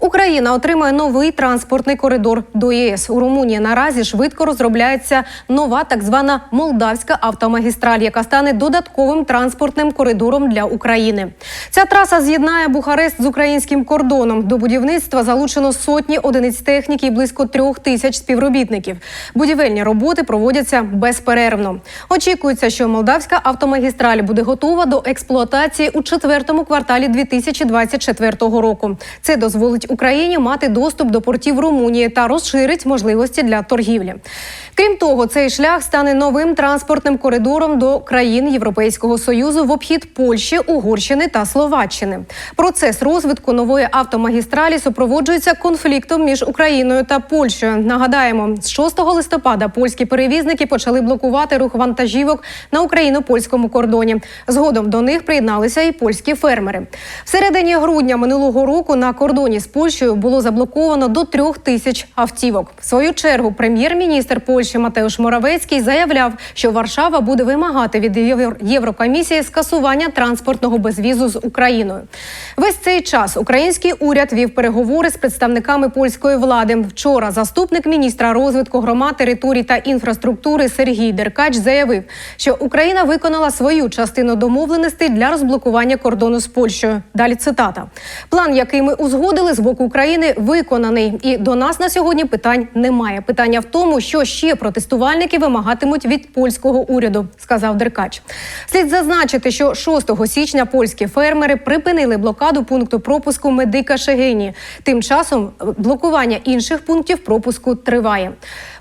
Україна отримає новий транспортний коридор до ЄС. У Румунії наразі швидко розробляється нова так звана молдавська автомагістраль, яка стане додатковим транспортним коридором для України. Ця траса з'єднає Бухарест з українським кордоном. До будівництва залучено сотні одиниць техніки і близько трьох тисяч співробітників. Будівельні роботи проводяться безперервно. Очікується, що молдавська автомагістраль буде готова до експлуатації у четвертому кварталі 2024 року. Це дозволить Україні мати доступ до портів Румунії та розширить можливості для торгівлі. Крім того, цей шлях стане новим транспортним коридором до країн Європейського союзу в обхід Польщі, Угорщини та Словаччини. Процес розвитку нової автомагістралі супроводжується конфліктом між Україною та Польщею. Нагадаємо, з 6 листопада польські перевізники почали блокувати рух вантажівок на україно-польському кордоні. Згодом до них приєдналися і польські фермери. В середині грудня минулого року на кордоні з Польщею було заблоковано до трьох тисяч автівок. В свою чергу прем'єр-міністр Польщі Матеуш Моравецький заявляв, що Варшава буде вимагати від Євро- Єврокомісії скасування транспортного безвізу з Україною. Весь цей час український уряд вів переговори з представниками польської влади. Вчора заступник міністра розвитку громад, територій та інфраструктури Сергій Деркач заявив, що Україна виконала свою частину домовленостей для розблокування кордону з Польщею. Далі цитата: план, який ми узгодили з боку України, виконаний. І до нас на сьогодні питань немає. Питання в тому, що ще протестувальники вимагатимуть від польського уряду, сказав Деркач. Слід зазначити, що 6 січня польські фермери припинили блокаду пункту пропуску медика Шегині. Тим часом блокування інших пунктів пропуску триває.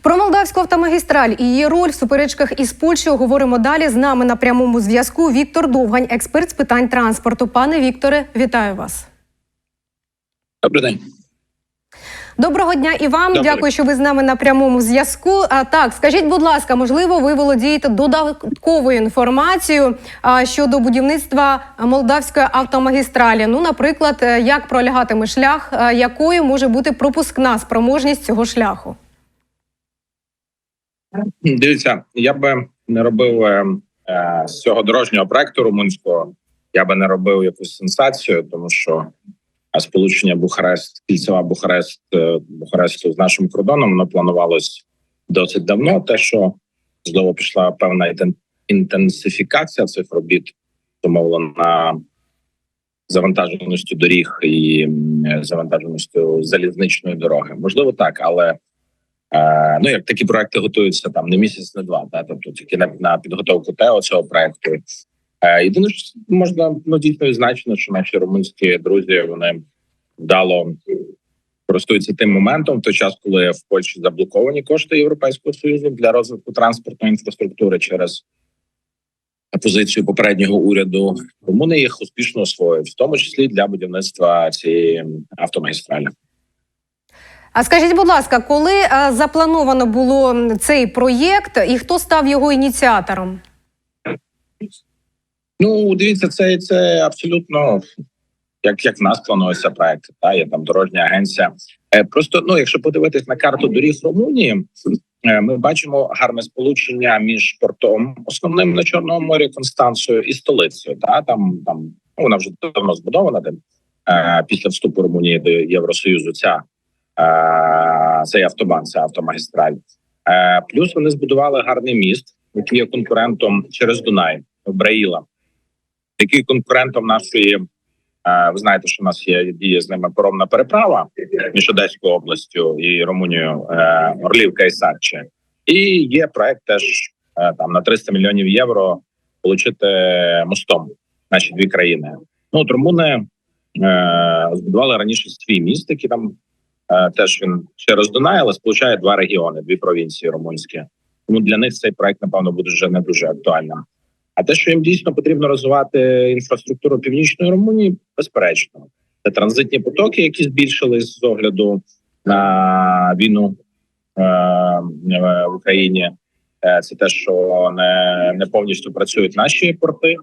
Про молдавську автомагістраль і її роль в суперечках із Польщею говоримо далі. З нами на прямому зв'язку Віктор Довгань, експерт з питань транспорту. Пане Вікторе, вітаю вас. Добрий день. Доброго дня і вам. Добрий. Дякую, що ви з нами на прямому зв'язку. А так, скажіть, будь ласка, можливо, ви володієте додатковою інформацією а, щодо будівництва молдавської автомагістралі? Ну, наприклад, е, як пролягатиме шлях, а, якою може бути пропускна спроможність цього шляху? Дивіться, я би не робив е, е, з цього дорожнього проекту румунського. Я би не робив якусь сенсацію, тому що е, сполучення Бухарест, кільцева Бухарест е, Бухаресту з нашим кордоном воно планувалось досить давно. Те, що знову пішла певна інтенсифікація цих робіт, зумовлена завантаженістю доріг і завантаженістю залізничної дороги. Можливо, так, але Е, ну як такі проекти готуються там не місяць, не два, та тобто тільки на, на підготовку ТЕО цього проекту. Е, єдине, що можна ну дійсно відзначено, що наші румунські друзі вони вдало користуються тим моментом в той час, коли в Польщі заблоковані кошти Європейського союзу для розвитку транспортної інфраструктури через позицію попереднього уряду. Румуни їх успішно освоюють, в тому числі для будівництва цієї автомагістралі. А скажіть, будь ласка, коли е, заплановано було цей проєкт і хто став його ініціатором? Ну, дивіться, це, це абсолютно як, як в нас планується проект. Та є там дорожня агенція. Е, просто ну, якщо подивитись на карту доріг Румунії, е, ми бачимо гарне сполучення між портом основним на Чорному морі Констанцією і столицею. Та там там ну, вона вже давно збудована. Де е, після вступу Румунії до Євросоюзу ця цей автобан, ця автомагістраль. Плюс вони збудували гарний міст, який є конкурентом через Дунай Браїла який конкурентом нашої. е, Ви знаєте, що у нас є діє з ними поромна переправа між Одеською областю і Румунією е, Орлівка і Садче. І є проект теж е, там на 300 мільйонів євро отримати мостом наші дві країни. Ну от румуни збудували раніше свій міст, який там теж він через Дунай, але сполучає два регіони, дві провінції румунські. Тому для них цей проект напевно буде вже не дуже актуальним. А те, що їм дійсно потрібно розвивати інфраструктуру північної Румунії, безперечно, це транзитні потоки, які збільшились з огляду на війну е, в Україні. Е, Це те, що не, не повністю працюють наші порти,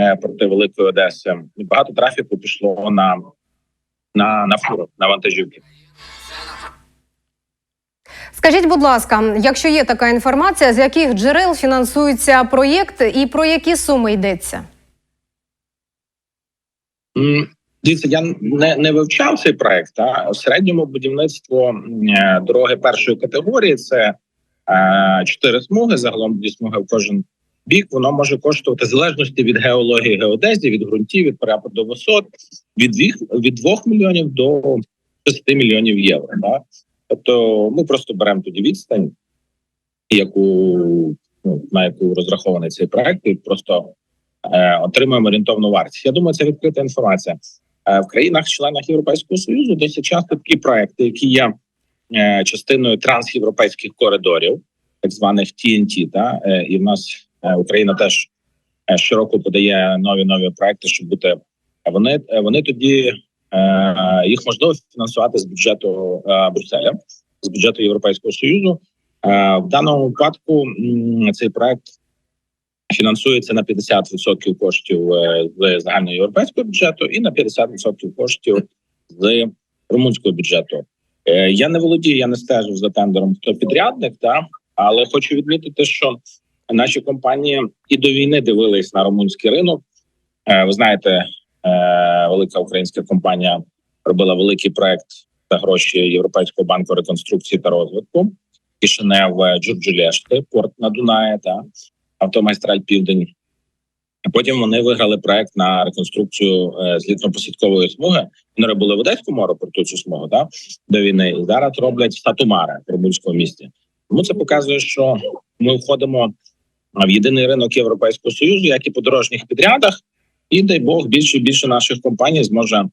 е, порти Великої Одеси. Багато трафіку пішло на, на, на фуру, на вантажівки. Скажіть, будь ласка, якщо є така інформація, з яких джерел фінансується проєкт і про які суми йдеться? Дивіться, я не, не вивчав цей проект. Та в середньому будівництво дороги першої категорії це е, чотири смуги, загалом дві смуги в кожен бік. Воно може коштувати в залежності від геології, геодезії, від ґрунтів, від перепаду висот, від двох, від 2 мільйонів до 6 мільйонів євро. Да? Тобто ми просто беремо тоді відстань, яку ну, на яку розрахований цей проект, і просто е, отримуємо орієнтовну вартість. Я думаю, це відкрита інформація. Е, в країнах-членах Європейського союзу досить часто такі проекти, які є е, частиною трансєвропейських коридорів, так званих TNT, та е, і в нас е, Україна теж е, щороку подає нові нові проекти, щоб бути вони, е, вони тоді їх можливо фінансувати з бюджету е, Брюсселя, з бюджету Європейського союзу. Е, в даному випадку цей проект фінансується на 50% коштів е, з загальноєвропейського бюджету і на 50% коштів з румунського бюджету. Е, Я не володію, я не стежу за тендером, хто підрядник, та але хочу відмітити, що наші компанії і до війни дивились на румунський ринок. Е, Ви знаєте, е, велика українська компанія робила великий проект за гроші Європейського банку реконструкції та розвитку. Кишинев Джурджулешти, порт на Дунаї та автомайстраль Південь. Потім вони виграли проект на реконструкцію е, злітно-посадкової смуги. Вони робили в Одеському аеропорту цю смугу та до війни. І зараз роблять в Сатумаре в Румунському місті. Тому це показує, що ми входимо в єдиний ринок Європейського союзу, як і по дорожніх підрядах, і дай Бог більше і більше наших компаній зможе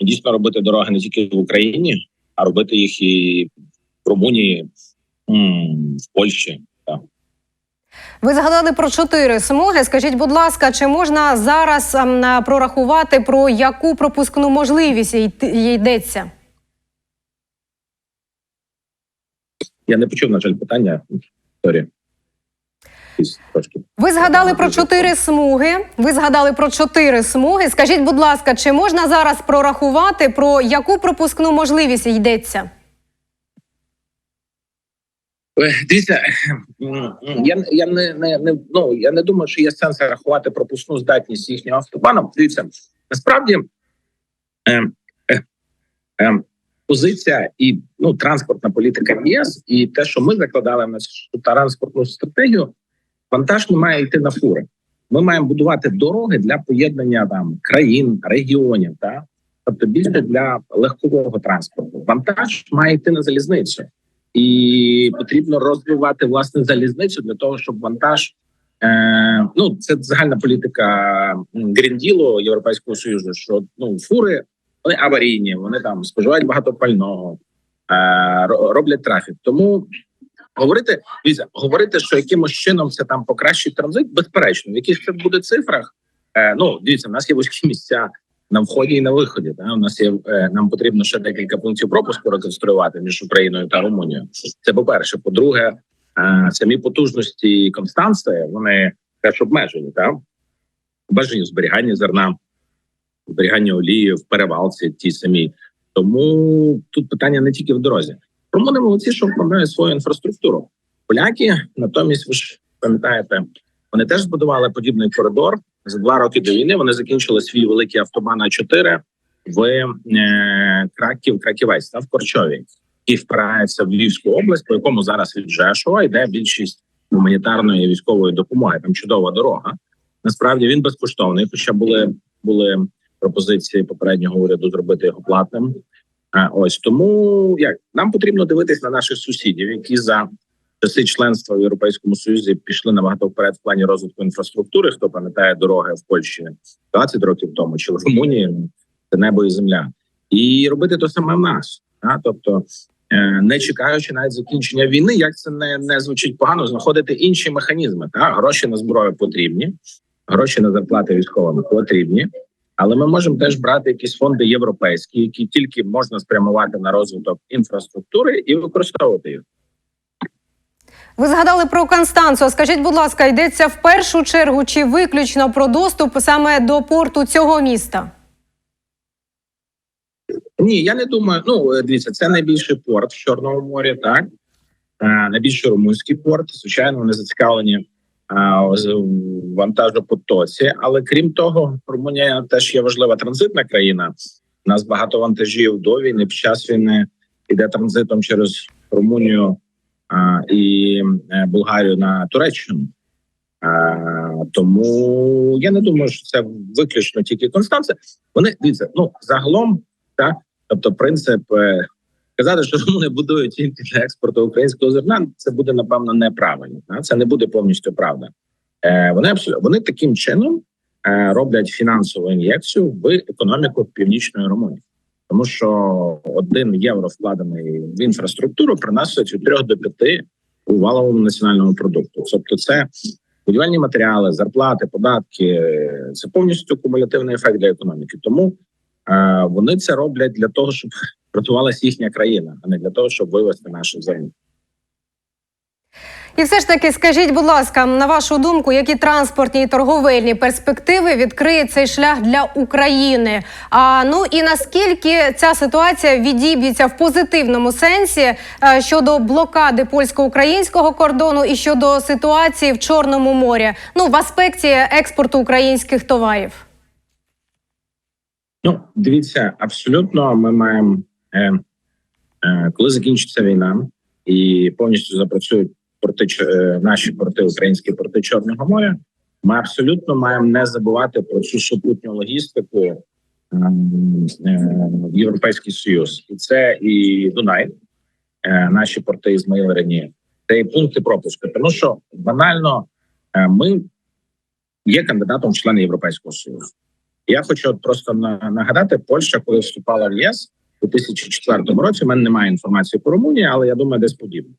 дійсно робити дороги не тільки в Україні, а робити їх і в Румунії, в Польщі. Ви згадали про чотири смуги. Скажіть, будь ласка, чи можна зараз ем, прорахувати про яку пропускну можливість йдеться? Я не почув, на жаль, питання. Сорі. Якісь Трошки. Ви згадали про чотири смуги. Ви згадали про чотири смуги. Скажіть, будь ласка, чи можна зараз прорахувати про яку пропускну можливість йдеться? Е, Дивіться, я, я не, не, не ну я не думаю, що є сенс рахувати пропускну здатність їхнього автобану. Дивіться, насправді е, е, е, позиція і ну транспортна політика ЄС, і те, що ми закладали в нашу транспортну стратегію, вантаж не має йти на фури. Ми маємо будувати дороги для поєднання там країн, регіонів, та тобто більше для легкового транспорту. Вантаж має йти на залізницю і потрібно розвивати власне залізницю для того, щоб вантаж. Е, ну це загальна політика грінділу Європейського союзу. Що ну фури вони аварійні, вони там споживають багато пального, е, роблять трафік. Тому говорити дивіться, говорити, що якимось чином це там покращить транзит, безперечно, в яких це буде цифрах. Е, ну дивіться, в нас є вузькі місця на вході і на виході. Та? У нас є е, нам потрібно ще декілька пунктів пропуску реконструювати між Україною та Румунією. Це по перше. По-друге, е, самі потужності Констанції вони теж обмежені. Та? Обмежені в зберіганні зерна, зберігання олії в перевалці ті самі. Тому тут питання не тільки в дорозі. Румуни молодці, що вкладають свою інфраструктуру. Поляки натомість, ви ж пам'ятаєте, вони теж збудували подібний коридор за два роки до війни. Вони закінчили свій великий автобан А4 в е, Краків, Краківець та в Корчові, і впирається в Львівську область, по якому зараз від Жешова йде більшість гуманітарної військової допомоги. Там чудова дорога. Насправді він безкоштовний, хоча були були пропозиції попереднього уряду зробити його платним. Ось тому як нам потрібно дивитись на наших сусідів, які за часи членства в Європейському Союзі пішли набагато вперед в плані розвитку інфраструктури. Хто пам'ятає дороги в Польщі 20 років тому, чи в Румунії це небо і земля, і робити те саме в нас. А? Тобто, е, не чекаючи навіть закінчення війни, як це не, не звучить погано, знаходити інші механізми. Та? Гроші на зброю потрібні, гроші на зарплати військовим потрібні. Але ми можемо теж брати якісь фонди європейські, які тільки можна спрямувати на розвиток інфраструктури і використовувати їх. Ви згадали про Констанцію. Скажіть, будь ласка, йдеться в першу чергу чи виключно про доступ саме до порту цього міста? Ні, я не думаю. Ну е, дивіться, це найбільший порт в Чорному морі, так е, найбільший румунський порт. Звичайно, вони зацікавлені вантажопотоці. Але крім того, Румунія теж є важлива транзитна країна. У нас багато вантажів до війни, під час війни іде транзитом через Румунію і е, Болгарію на Туреччину. Тому я не думаю, що це виключно тільки Констанція. Вони дивіться, ну загалом, так тобто, принцип е, казати, що вони будують тільки для експорту українського зерна, це буде напевно неправильно. Це не буде повністю правда. Е, вони абсолютно вони таким чином е, роблять фінансову ін'єкцію в економіку північної Румунії. Тому що один євро вкладений в інфраструктуру приносить від 3 до 5 у валовому національному продукту. Тобто, це будівельні матеріали, зарплати, податки це повністю кумулятивний ефект для економіки. Тому е, вони це роблять для того, щоб рятувалася їхня країна, а не для того, щоб вивести нашу землю. І все ж таки, скажіть, будь ласка, на вашу думку, які транспортні і торговельні перспективи відкриє цей шлях для України? А ну і наскільки ця ситуація відіб'ється в позитивному сенсі е, щодо блокади польсько-українського кордону і щодо ситуації в Чорному морі? Ну в аспекті експорту українських товарів? Ну, дивіться, абсолютно ми маємо, коли закінчиться війна і повністю запрацюють порти е, наші порти, українські порти Чорного моря. Ми абсолютно маємо не забувати про цю супутню логістику е, е, в Європейський Союз, і це і Дунай, е, наші порти Ізмаїл Рені, це і пункти пропуску. Тому що банально е, ми є кандидатом в члени Європейського Союзу. Я хочу от просто на- нагадати, Польща, коли вступала в ЄС у 2004 році. в мене немає інформації про Румунію, але я думаю, десь подібне.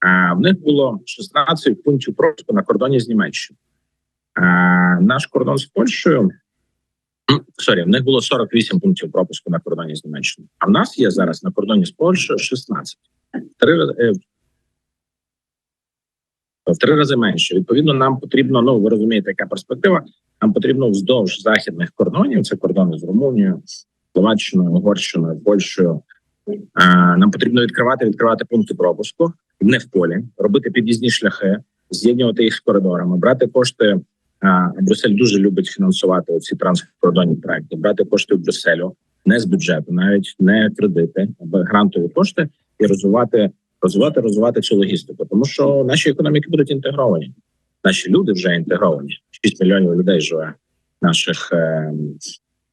А в них було 16 пунктів пропуску на кордоні з Німеччиною. А, наш кордон з Польщею сорі, в них було 48 пунктів пропуску на кордоні з Німеччиною. А в нас є зараз на кордоні з Польщею 16. Три е, в три рази менше. Відповідно, нам потрібно. Ну ви розумієте, яка перспектива. Нам потрібно вздовж західних кордонів. Це кордони з Румунією, Словаччиною, Угорщиною, Польщею. Нам потрібно відкривати відкривати пункти пропуску не в полі, робити під'їзні шляхи, з'єднувати їх з коридорами, брати кошти. Брюссель дуже любить фінансувати ці транскордонні проекти, брати кошти в Брюсселю не з бюджету, навіть не кредити, а грантові кошти і розвивати, розвивати, розвивати цю логістику. Тому що наші економіки будуть інтегровані. Наші люди вже інтегровані. 6 мільйонів людей живе наших е, е,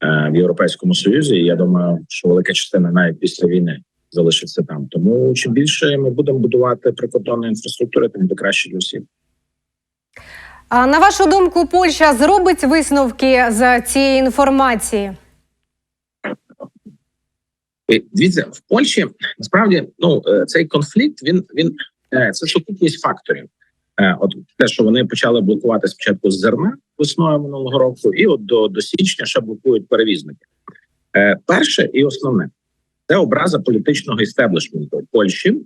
в Європейському Союзі. І я думаю, що велика частина навіть після війни залишиться там. Тому чим більше ми будемо будувати прикордонну інфраструктуру, тим буде краще для всіх. А на вашу думку, Польща зробить висновки з цієї інформації? Дивіться, в Польщі насправді ну е, цей конфлікт він він е, це сукупність факторів. Е, От те, що вони почали блокувати спочатку з зерна весною минулого року, і от до, до січня ще блокують перевізники. Е, Перше і основне це образа політичного істеблішменту Польщі,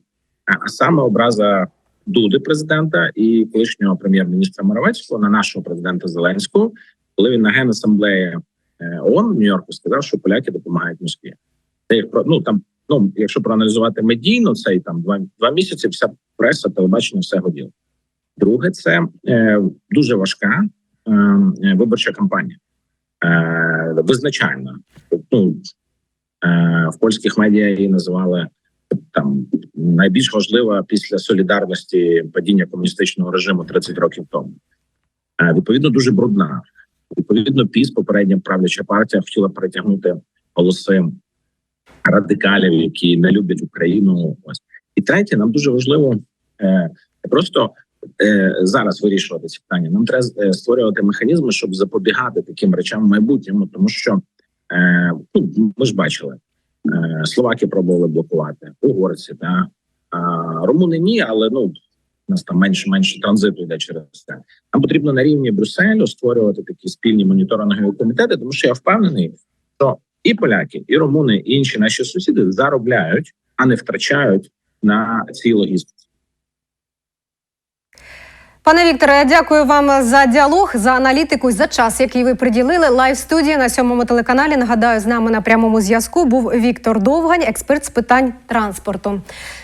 а саме образа Дуди, президента і колишнього прем'єр-міністра Моровецького на нашого президента Зеленського, коли він на генасамблеї е, ООН в Нью-Йорку сказав, що поляки допомагають Москві. Це їх про ну там. Ну, якщо проаналізувати медійно, цей там два два місяці, вся преса, телебачення, все годіло. Друге, це е, дуже важка е, е, виборча кампанія, визначальна. Ну, в польських медіа її називали там найбільш важлива після солідарності падіння комуністичного режиму 30 років тому. Відповідно, дуже брудна. Відповідно, піс попередня правляча партія хотіла перетягнути голоси радикалів, які не люблять Україну. Ось і третє, нам дуже важливо е, просто зараз вирішувати ці питання. Нам треба е, створювати механізми, щоб запобігати таким речам в майбутньому, тому що е, ну, ми ж бачили, е, словаки пробували блокувати, угорці та румуни ні, але ну. У нас там менше менше транзиту йде через це. Нам потрібно на рівні Брюсселю створювати такі спільні моніторингові комітети, тому що я впевнений, що і поляки, і румуни, і інші наші сусіди заробляють, а не втрачають на цій логістиці. Пане Вікторе, я дякую вам за діалог, за аналітику і за час, який ви приділили. Лайв студії на сьомому телеканалі. Нагадаю, з нами на прямому зв'язку був Віктор Довгань, експерт з питань транспорту.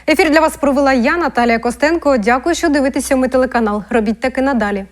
Ефір для вас провела я, Наталія Костенко. Дякую, що дивитеся. Ми телеканал. Робіть таки надалі.